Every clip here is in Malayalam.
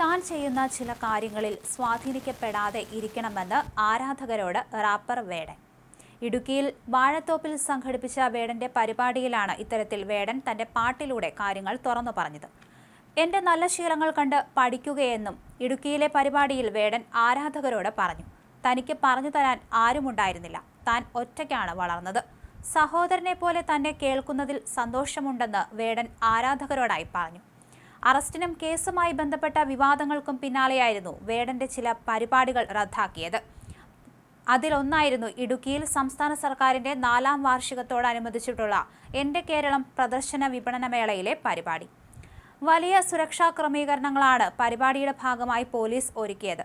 താൻ ചെയ്യുന്ന ചില കാര്യങ്ങളിൽ സ്വാധീനിക്കപ്പെടാതെ ഇരിക്കണമെന്ന് ആരാധകരോട് റാപ്പർ വേടൻ. ഇടുക്കിയിൽ വാഴത്തോപ്പിൽ സംഘടിപ്പിച്ച വേടന്റെ പരിപാടിയിലാണ് ഇത്തരത്തിൽ വേടൻ തന്റെ പാട്ടിലൂടെ കാര്യങ്ങൾ തുറന്നു പറഞ്ഞത്. എന്റെ നല്ല ശീലങ്ങൾ കണ്ട് പഠിക്കുകയെന്നും ഇടുക്കിയിലെ പരിപാടിയിൽ വേടൻ ആരാധകരോട് പറഞ്ഞു. തനിക്ക് പറഞ്ഞു തരാൻ ആരുമുണ്ടായിരുന്നില്ല. താൻ ഒറ്റയ്ക്കാണ് വളർന്നത്. സഹോദരനെ പോലെ തന്നെ കേൾക്കുന്നതിൽ സന്തോഷമുണ്ടെന്ന് വേടൻ ആരാധകരോടായി പറഞ്ഞു. അറസ്റ്റിനും കേസുമായി ബന്ധപ്പെട്ട വിവാദങ്ങൾക്കും പിന്നാലെയായിരുന്നു വേടന്റെ ചില പരിപാടികൾ റദ്ദാക്കിയത്. അതിലൊന്നായിരുന്നു ഇടുക്കിയിൽ സംസ്ഥാന സർക്കാരിന്റെ നാലാം വാർഷികത്തോടനുബന്ധിച്ചിട്ടുള്ള എന്റെ കേരളം പ്രദർശന വിപണന മേളയിലെ പരിപാടി. വലിയ സുരക്ഷാ ക്രമീകരണങ്ങളാണ് പരിപാടിയുടെ ഭാഗമായി പോലീസ് ഒരുക്കിയത്.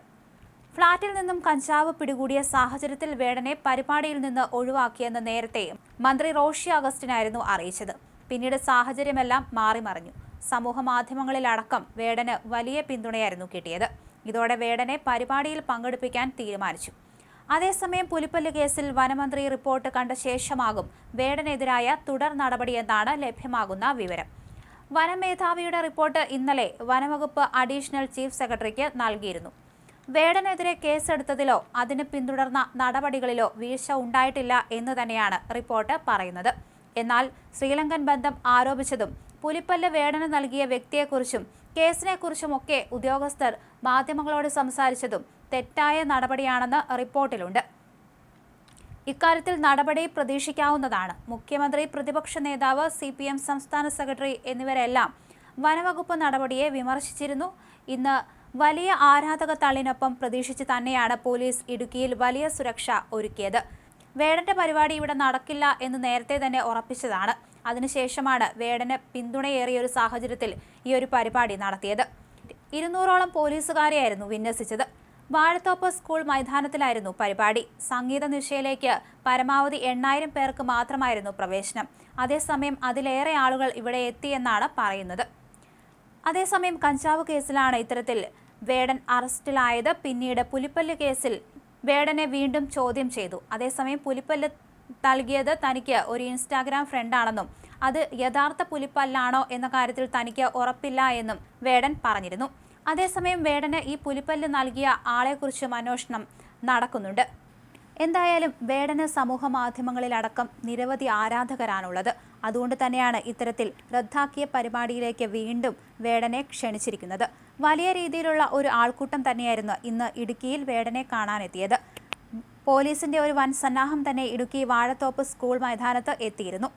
ഫ്ളാറ്റിൽ നിന്നും കഞ്ചാവ് പിടികൂടിയ സാഹചര്യത്തിൽ വേടനെ പരിപാടിയിൽ നിന്ന് ഒഴിവാക്കിയെന്ന് നേരത്തെ മന്ത്രി റോഷി അഗസ്റ്റിനായിരുന്നു അറിയിച്ചത്. പിന്നീട് സാഹചര്യമെല്ലാം മാറിമറിഞ്ഞു. സമൂഹ മാധ്യമങ്ങളിലടക്കം വേടന് വലിയ പിന്തുണയായിരുന്നു കിട്ടിയത്. ഇതോടെ വേടനെ പരിപാടിയിൽ പങ്കെടുപ്പിക്കാൻ തീരുമാനിച്ചു. അതേസമയം പുലിപ്പല്ല് കേസിൽ വനമന്ത്രി റിപ്പോർട്ട് കണ്ട ശേഷമാകും വേടനെതിരായ തുടർ നടപടിയെന്നാണ് ലഭ്യമാകുന്ന വിവരം. വനമേധാവിയുടെ റിപ്പോർട്ട് ഇന്നലെ വനവകുപ്പ് അഡീഷണൽ ചീഫ് സെക്രട്ടറിക്ക് നൽകിയിരുന്നു. വേടനെതിരെ കേസെടുത്തതിലോ അതിന് പിന്തുടർന്ന നടപടികളിലോ വീഴ്ച ഉണ്ടായിട്ടില്ല എന്ന് തന്നെയാണ് റിപ്പോർട്ട് പറയുന്നത്. എന്നാൽ ശ്രീലങ്കൻ ബന്ധം ആരോപിച്ചതും പുലിപ്പല്ല് വേടന നൽകിയ വ്യക്തിയെക്കുറിച്ചും കേസിനെക്കുറിച്ചുമൊക്കെ ഉദ്യോഗസ്ഥർ മാധ്യമങ്ങളോട് സംസാരിച്ചതും തെറ്റായ നടപടിയാണെന്ന് റിപ്പോർട്ടിലുണ്ട്. ഇക്കാര്യത്തിൽ നടപടി പ്രതീക്ഷിക്കാവുന്നതാണ്. മുഖ്യമന്ത്രി പ്രതിപക്ഷ നേതാവ് സി പി എം സംസ്ഥാന സെക്രട്ടറി എന്നിവരെല്ലാം വനവകുപ്പ് നടപടിയെ വിമർശിച്ചിരുന്നു. ഇന്ന് വലിയ ആരാധക തള്ളിനൊപ്പം പ്രതീക്ഷിച്ച് തന്നെയാണ് പോലീസ് ഇടുക്കിയിൽ വലിയ സുരക്ഷ ഒരുക്കിയത്. വേടന്റെ പരിപാടി ഇവിടെ നടക്കില്ല എന്ന് നേരത്തെ തന്നെ ഉറപ്പിച്ചതാണ്. അതിനുശേഷമാണ് വേടന് പിന്തുണയേറിയ ഒരു സാഹചര്യത്തിൽ ഈ ഒരു പരിപാടി നടത്തിയത്. ഇരുന്നൂറോളം പോലീസുകാരെയായിരുന്നു വിന്യസിച്ചത്. വാഴത്തോപ്പ് സ്കൂൾ മൈതാനത്തിലായിരുന്നു പരിപാടി. സംഗീത നിശയിലേക്ക് പരമാവധി എണ്ണായിരം പേർക്ക് മാത്രമായിരുന്നു പ്രവേശനം. അതേസമയം അതിലേറെ ആളുകൾ ഇവിടെ എത്തിയെന്നാണ് പറയുന്നത്. അതേസമയം കഞ്ചാവ് കേസിലാണ് ഇത്തരത്തിൽ വേടൻ അറസ്റ്റിലായത്. പിന്നീട് പുലിപ്പല്ല് കേസിൽ വേടനെ വീണ്ടും ചോദ്യം ചെയ്തു. അതേസമയം പുലിപ്പല്ല് നൽകിയത് തനിക്ക് ഒരു ഇൻസ്റ്റാഗ്രാം ഫ്രണ്ടാണെന്നും അത് യഥാർത്ഥ പുലിപ്പല്ലാണോ എന്ന കാര്യത്തിൽ തനിക്ക് ഉറപ്പില്ല എന്നും വേടൻ പറഞ്ഞിരുന്നു. അതേസമയം വേടന് ഈ പുലിപ്പല്ല് നൽകിയ ആളെക്കുറിച്ചും അന്വേഷണം നടക്കുന്നുണ്ട്. എന്തായാലും വേടന സമൂഹ മാധ്യമങ്ങളിലടക്കം നിരവധി ആരാധകരാണുള്ളത്. അതുകൊണ്ട് തന്നെയാണ് ഇത്തരത്തിൽ റദ്ദാക്കിയ പരിപാടിയിലേക്ക് വീണ്ടും വേടനെ ക്ഷണിച്ചിരിക്കുന്നത്. വലിയ രീതിയിലുള്ള ഒരു ആൾക്കൂട്ടം തന്നെയായിരുന്നു ഇന്ന് ഇടുക്കിയിൽ വേടനെ കാണാനെത്തിയത്. പോലീസിന്റെ ഒരു വൻ സന്നാഹം തന്നെ ഇടുക്കി വാഴത്തോപ്പ് സ്കൂൾ മൈതാനത്ത് എത്തിയിരുന്നു.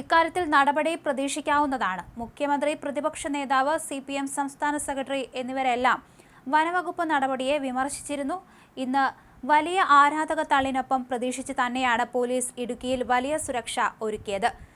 ഇക്കാര്യത്തിൽ നടപടി പ്രതീക്ഷിക്കാവുന്നതാണ്. മുഖ്യമന്ത്രി പ്രതിപക്ഷ നേതാവ് സി സംസ്ഥാന സെക്രട്ടറി എന്നിവരെല്ലാം വനവകുപ്പ് നടപടിയെ വിമർശിച്ചിരുന്നു. ഇന്ന് വലിയ ആരാധക തള്ളിനൊപ്പം പ്രതീക്ഷിച്ച് തന്നെയാണ് പോലീസ് ഇടുക്കിയിൽ വലിയ സുരക്ഷ ഒരുക്കിയത്.